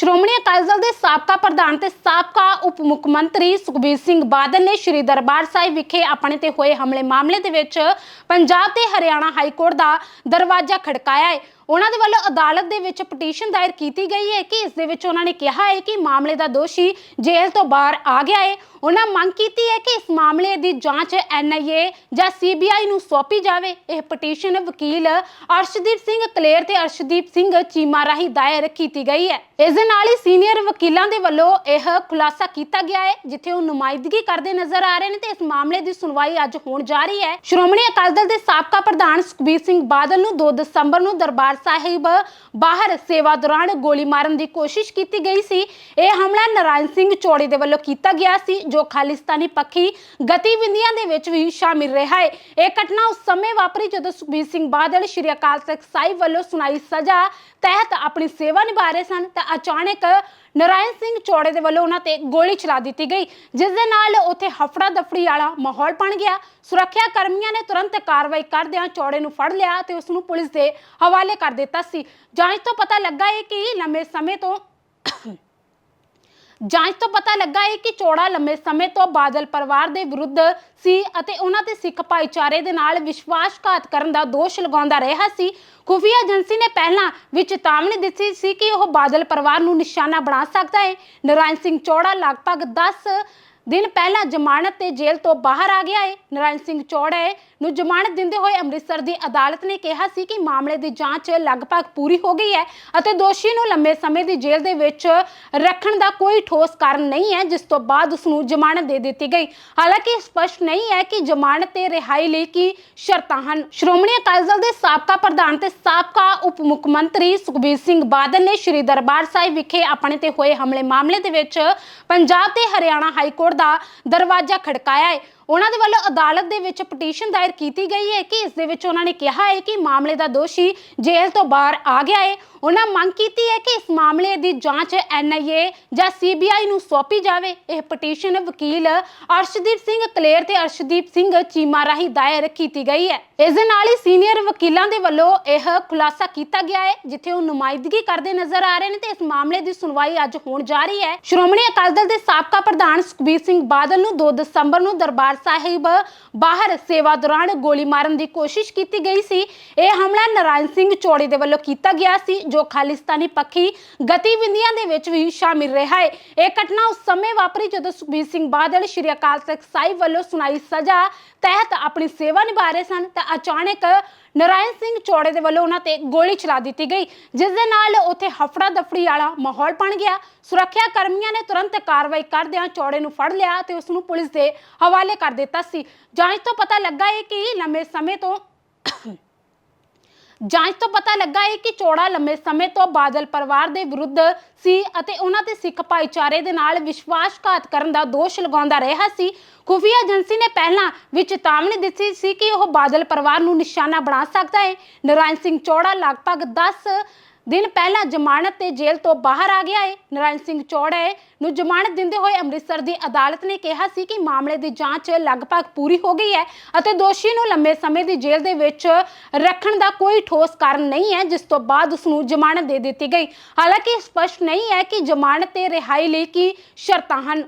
ਸ਼੍ਰੋਮਣੀ ਅਕਾਲੀ ਦਲ ਦੇ ਸਾਬਕਾ ਪ੍ਰਧਾਨ ਤੇ ਸਾਬਕਾ ਉਪ ਮੁੱਖ ਮੰਤਰੀ ਸੁਖਬੀਰ ਸਿੰਘ ਬਾਦਲ ਨੇ ਸ਼੍ਰੀ ਦਰਬਾਰ ਸਾਹਿਬ ਵਿਖੇ ਆਪਣੇ ਤੇ ਹੋਏ ਹਮਲੇ ਮਾਮਲੇ ਦੇ ਵਿੱਚ ਪੰਜਾਬ ਤੇ ਹਰਿਆਣਾ ਹਾਈ ਕੋਰਟ ਦਾ ਦਰਵਾਜ਼ਾ ਖੜਕਾਇਆ ਹੈ। ਉਹਨਾਂ ਦੇ ਵੱਲੋਂ ਅਦਾਲਤ ਦੇ ਵਿੱਚ ਪਟੀਸ਼ਨ ਦਾਇਰ ਕੀਤੀ ਗਈ ਹੈ ਕਿ ਇਸ ਦੇ ਵਿੱਚ ਉਹਨਾਂ ਨੇ ਕਿਹਾ ਹੈ ਕਿ ਮਾਮਲੇ ਦਾ ਦੋਸ਼ੀ ਜੇਲ੍ਹ ਤੋਂ ਬਾਹਰ ਆ ਗਿਆ ਹੈ। ਉਹਨਾਂ ਮੰਗ ਕੀਤੀ ਹੈ ਕਿ ਇਸ ਮਾਮਲੇ ਦੀ ਜਾਂਚ ਐਨਆਈਏ ਜਾਂ ਸੀਬੀਆਈ ਨੂੰ ਸੌਂਪੀ ਜਾਵੇ। ਇਹ ਪਟੀਸ਼ਨ ਵਕੀਲ ਅਰਸ਼ਦੀਪ ਸਿੰਘ ਕਲੇਰ ਤੇ ਅਰਸ਼ਦੀਪ ਸਿੰਘ ਚੀਮਾ ਰਾਹੀਂ ਦਾਇਰ ਕੀਤੀ ਗਈ ਹੈ। ਇਸ ਦੇ ਨਾਲ ਹੀ ਸੀਨੀਅਰ ਵਕੀਲਾਂ ਦੇ ਵੱਲੋਂ ਇਹ ਖੁਲਾਸਾ ਕੀਤਾ ਗਿਆ ਹੈ, ਜਿੱਥੇ ਉਹ ਨੁਮਾਇੰਦਗੀ ਕਰਦੇ ਨਜ਼ਰ ਆ ਰਹੇ ਨੇ ਤੇ ਇਸ ਮਾਮਲੇ ਦੀ ਸੁਣਵਾਈ ਅੱਜ ਹੋਣ ਜਾ ਰਹੀ ਹੈ। ਸ਼੍ਰੋਮਣੀ ਅਕਾਲੀ ਦਲ ਦੇ ਸਾਬਕਾ ਪ੍ਰਧਾਨ ਸੁਖਬੀਰ ਸਿੰਘ ਬਾਦਲ ਨੂੰ 2 ਦਸੰਬਰ ਨੂੰ ਦਰਬਾਰ ਸਾਹਿਬ ਬਾਹਰ ਸੇਵਾ ਦੌਰਾਨ ਗੋਲੀ ਮਾਰਨ ਦੀ ਕੋਸ਼ਿਸ਼ ਕੀਤੀ ਗਈ ਸੀ। ਇਹ ਹਮਲਾ ਨਾਰਾਇਣ ਸਿੰਘ ਚੌੜੇ ਦੇ ਵੱਲੋਂ ਕੀਤਾ ਗਿਆ ਸੀ ਜੋ ਖਾਲਿਸਤਾਨੀ ਪੱਖੀ ਗਤੀਵਿਧੀਆਂ ਦੇ ਵਿੱਚ ਵੀ ਸ਼ਾਮਿਲ ਰਿਹਾ ਹੈ। ਇਹ ਘਟਨਾ ਉਸ ਸਮੇਂ ਵਾਪਰੀ ਜਦੋਂ ਸੁਖਬੀਰ ਸਿੰਘ ਬਾਦਲ ਸ਼੍ਰੀ ਅਕਾਲ ਤਖਤ ਸਾਹਿਬ ਵੱਲੋਂ ਸੁਣਾਈ ਸਜ਼ਾ ਤਹਿਤ ਆਪਣੀ ਸੇਵਾ ਨਿਭਾ ਰਹੇ ਸਨ ਤਾਂ ਅਚਾਨਕ ਨਾਰਾਇਣ ਸਿੰਘ ਚੌੜੇ ਦੇ ਵੱਲੋਂ ਉਹਨਾਂ ਤੇ ਗੋਲੀ ਚਲਾ ਦਿੱਤੀ ਗਈ, ਜਿਸ ਦੇ ਨਾਲ ਉੱਥੇ ਹਫੜਾ ਦਫੜੀ ਵਾਲਾ ਮਾਹੌਲ ਬਣ ਗਿਆ। ਸੁਰੱਖਿਆ ਕਰਮੀਆਂ ਨੇ ਤੁਰੰਤ ਕਾਰਵਾਈ ਕਰਦਿਆਂ ਚੌੜੇ ਨੂੰ ਫੜ ਲਿਆ ਤੇ ਉਸ ਨੂੰ ਪੁਲਿਸ ਦੇ ਹਵਾਲੇ ਕਰ ਦਿੱਤਾ ਸੀ। ਜਾਂਚ ਤੋਂ ਪਤਾ ਲੱਗਾ ਹੈ ਕਿ ਲੰਮੇ ਸਮੇਂ ਤੋਂ ਜਾਂਚ ਤੋਂ ਪਤਾ ਲੱਗਾ ਹੈ ਕਿ ਚੋੜਾ ਲੰਮੇ ਸਮੇਂ ਤੋਂ ਬਾਦਲ ਪਰਿਵਾਰ ਦੇ ਵਿਰੁੱਧ ਸੀ ਅਤੇ ਉਹਨਾਂ ਤੇ ਸਿੱਖ ਭਾਈਚਾਰੇ ਦੇ ਨਾਲ ਵਿਸ਼ਵਾਸਘਾਤ ਕਰਨ ਦਾ ਦੋਸ਼ ਲਗਾਉਂਦਾ ਰਿਹਾ ਸੀ। ਖੁਫੀਆ ਏਜੰਸੀ ਨੇ ਪਹਿਲਾਂ ਵੀ ਚੇਤਾਵਨੀ ਦਿੱਤੀ ਸੀ ਕਿ ਉਹ ਬਾਦਲ ਪਰਿਵਾਰ ਨੂੰ ਨਿਸ਼ਾਨਾ ਬਣਾ ਸਕਦਾ ਹੈ। ਨਾਰਾਇਣ ਸਿੰਘ ਚੋੜਾ ਲਗਭਗ 10 ਦਿਨ ਪਹਿਲਾਂ ਜ਼ਮਾਨਤ ਤੇ ਜੇਲ੍ਹ ਤੋਂ ਬਾਹਰ ਆ ਗਿਆ ਹੈ ਨਾਰਾਇਣ ਸਿੰਘ ਚੌੜੇ ਨੂੰ ਜ਼ਮਾਨਤ ਦਿੰਦੇ ਹੋਏ ਅੰਮ੍ਰਿਤਸਰ ਦੀ ਅਦਾਲਤ ਨੇ ਕਿਹਾ ਸੀ ਕਿ ਮਾਮਲੇ ਦੀ ਜਾਂਚ ਲਗਭਗ ਪੂਰੀ ਹੋ ਗਈ ਹੈ ਅਤੇ ਦੋਸ਼ੀ ਨੂੰ ਲੰਮੇ ਸਮੇਂ ਦੀ ਜੇਲ੍ਹ ਦੇ ਵਿੱਚ ਰੱਖਣ ਦਾ ਕੋਈ ਠੋਸ ਕਾਰਨ ਨਹੀਂ ਹੈ, ਜਿਸ ਤੋਂ ਬਾਅਦ ਉਸ ਨੂੰ ਜ਼ਮਾਨਤ ਦੇ ਦਿੱਤੀ ਗਈ। ਹਾਲਾਂਕਿ ਸਪਸ਼ਟ ਨਹੀਂ ਹੈ ਕਿ ਜ਼ਮਾਨਤ ਤੇ ਰਿਹਾਈ ਲਈ ਕੀ ਸ਼ਰਤਾਂ ਹਨ। ਸ਼੍ਰੋਮਣੀ ਅਕਾਲੀ ਦਲ ਦੇ ਸਾਬਕਾ ਪ੍ਰਧਾਨ ਤੇ ਸਾਬਕਾ ਉਪ ਮੁੱਖ ਮੰਤਰੀ ਸੁਖਬੀਰ ਸਿੰਘ ਬਾਦਲ ਨੇ ਸ਼੍ਰੀ ਦਰਬਾਰ ਸਾਹਿਬ ਵਿਖੇ ਆਪਣੇ ਤੇ ਹੋਏ ਹਮਲੇ ਮਾਮਲੇ ਦੇ ਵਿੱਚ ਪੰਜਾਬ ਤੇ ਹਰਿਆਣਾ ਹਾਈ ਕੋਰਟ ਦਾ ਦਰਵਾਜ਼ਾ ਖੜਕਾਇਆ ਹੈ। ਉਹਨਾਂ ਦੇ ਵੱਲੋਂ ਅਦਾਲਤ ਦੇ ਵਿੱਚ ਪਟੀਸ਼ਨ ਦਾਇਰ ਕੀਤੀ ਗਈ ਹੈ ਕਿ ਇਸ ਦੇ ਵਿੱਚ ਉਹਨਾਂ ਨੇ ਕਿਹਾ ਹੈ ਕਿ ਮਾਮਲੇ ਦਾ ਦੋਸ਼ੀ ਜੇਲ੍ਹ ਤੋਂ ਬਾਹਰ ਆ ਗਿਆ ਹੈ। ਉਹਨਾਂ ਮੰਗ ਕੀਤੀ ਹੈ ਕਿ ਇਸ ਮਾਮਲੇ ਦੀ ਜਾਂਚ ਐਨਆਈਏ ਜਾਂ ਸੀਬੀਆਈ ਨੂੰ ਸੌਂਪੀ ਜਾਵੇ। ਇਹ ਪਟੀਸ਼ਨ ਵਕੀਲ ਅਰਸ਼ਦੀਪ ਸਿੰਘ ਕਲੇਰ ਤੇ ਅਰਸ਼ਦੀਪ ਸਿੰਘ ਚੀਮਾ ਰਾਹੀਂ ਦਾਇਰ ਕੀਤੀ ਗਈ ਹੈ। ਇਸ ਦੇ ਨਾਲ ਹੀ ਸੀਨੀਅਰ ਵਕੀਲਾਂ ਦੇ ਵੱਲੋਂ ਇਹ ਖੁਲਾਸਾ ਕੀਤਾ ਗਿਆ ਹੈ, ਜਿੱਥੇ ਉਹ ਨੁਮਾਇੰਦਗੀ ਕਰਦੇ ਨਜ਼ਰ ਆ ਰਹੇ ਨੇ ਤੇ ਇਸ ਮਾਮਲੇ ਦੀ ਸੁਣਵਾਈ ਅੱਜ ਹੋਣ ਜਾ ਰਹੀ ਹੈ। ਸ਼੍ਰੋਮਣੀ ਅਕਾਲੀ ਦਲ ਦੇ ਸਾਬਕਾ ਪ੍ਰਧਾਨ ਸੁਖਬੀਰ ਸਿੰਘ ਬਾਦਲ ਨੂੰ 2 ਦਸੰਬਰ ਨੂੰ ਦਰਬਾਰ ਸਾਹਿਬ ਬਾਹਰ ਸੇਵਾ ਦੌਰਾਨ ਗੋਲੀ ਮਾਰਨ ਦੀ ਕੋਸ਼ਿਸ਼ ਕੀਤੀ ਗਈ ਸੀ। ਇਹ ਹਮਲਾ ਨਾਰਾਇਣ ਸਿੰਘ ਚੌੜੇ ਦੇ ਵੱਲੋਂ ਕੀਤਾ ਗਿਆ ਸੀ, ਜੋ ਖਾਲਿਸਤਾਨੀ ਪੱਖੀ ਗਤੀਵਿਧੀਆਂ ਦੇ ਵਿੱਚ ਵੀ ਸ਼ਾਮਿਲ ਰਿਹਾ ਹੈ। ਇਹ ਘਟਨਾ ਉਸ ਸਮੇਂ ਵਾਪਰੀ ਜਦੋਂ ਸੁਖਬੀਰ ਸਿੰਘ ਬਾਦਲ ਸ਼੍ਰੀ ਅਕਾਲ ਤਖਤ ਸਾਹਿਬ ਵੱਲੋਂ ਸੁਣਾਈ ਸਜ਼ਾ ਤਹਿਤ ਆਪਣੀ ਸੇਵਾ ਨਿਭਾ ਰਹੇ ਸਨ। ਤਾਂ ਅਚਾਨਕ ਨਾਰਾਇਣ ਸਿੰਘ ਚੌੜੇ ਦੇ ਵੱਲੋਂ ਉਹਨਾਂ ਤੇ ਗੋਲੀ ਚਲਾ ਦਿੱਤੀ ਗਈ, ਜਿਸ ਦੇ ਨਾਲ ਉੱਥੇ ਹਫੜਾ ਦਫੜੀ ਵਾਲਾ ਮਾਹੌਲ ਬਣ ਗਿਆ। ਸੁਰੱਖਿਆ ਕਰਮੀਆਂ ਨੇ ਤੁਰੰਤ ਕਾਰਵਾਈ ਕਰਦਿਆਂ ਚੌੜੇ ਨੂੰ ਫੜ ਲਿਆ ਤੇ ਉਸ ਨੂੰ ਪੁਲਿਸ ਦੇ ਹਵਾਲੇ ਕਰ ਦਿੱਤਾ ਸੀ। ਜਾਂਚ ਤੋਂ ਪਤਾ ਲੱਗਾ ਹੈ ਕਿ ਲੰਮੇ ਸਮੇਂ ਤੋਂ ਜਾਂਚ ਤੋਂ ਪਤਾ ਲੱਗਾ ਹੈ ਕਿ ਚੋੜਾ ਲੰਮੇ ਸਮੇਂ ਤੋਂ ਬਾਦਲ ਪਰਿਵਾਰ ਦੇ ਵਿਰੁੱਧ ਸੀ ਅਤੇ ਉਹਨਾਂ ਤੇ ਸਿੱਖ ਭਾਈਚਾਰੇ ਦੇ ਨਾਲ ਵਿਸ਼ਵਾਸਘਾਤ ਕਰਨ ਦਾ ਦੋਸ਼ ਲਗਾਉਂਦਾ ਰਿਹਾ ਸੀ। ਖੁਫੀਆ ਏਜੰਸੀ ਨੇ ਪਹਿਲਾਂ ਵੀ ਚੇਤਾਵਨੀ ਦਿੱਤੀ ਸੀ ਕਿ ਉਹ ਬਾਦਲ ਪਰਿਵਾਰ ਨੂੰ ਨਿਸ਼ਾਨਾ ਬਣਾ ਸਕਦਾ ਹੈ। ਨਾਰਾਇਣ ਸਿੰਘ ਚੌੜਾ ਲਗਭਗ 10 ਦਿਨ ਪਹਿਲਾਂ ਜ਼ਮਾਨਤ ਤੇ ਜੇਲ੍ਹ ਤੋਂ ਬਾਹਰ ਆ ਗਿਆ ਹੈ ਨਾਰਾਇਣ ਸਿੰਘ ਚੌੜੇ ਨੂੰ ਜ਼ਮਾਨਤ ਦਿੰਦੇ ਹੋਏ ਅੰਮ੍ਰਿਤਸਰ ਦੀ ਅਦਾਲਤ ਨੇ ਕਿਹਾ ਸੀ ਕਿ ਮਾਮਲੇ ਦੀ ਜਾਂਚ ਲਗਭਗ ਪੂਰੀ ਹੋ ਗਈ ਹੈ ਅਤੇ ਦੋਸ਼ੀ ਨੂੰ ਲੰਮੇ ਸਮੇਂ ਦੀ ਜੇਲ੍ਹ ਦੇ ਵਿੱਚ ਰੱਖਣ ਦਾ ਕੋਈ ਠੋਸ ਕਾਰਨ ਨਹੀਂ ਹੈ, ਜਿਸ ਤੋਂ ਬਾਅਦ ਉਸ ਨੂੰ ਜ਼ਮਾਨਤ ਦੇ ਦਿੱਤੀ ਗਈ। ਹਾਲਾਂਕਿ ਇਹ ਸਪਸ਼ਟ ਨਹੀਂ ਹੈ ਕਿ ਜ਼ਮਾਨਤ ਤੇ ਰਿਹਾਈ ਲਈ ਕੀ ਸ਼ਰਤਾਂ ਹਨ।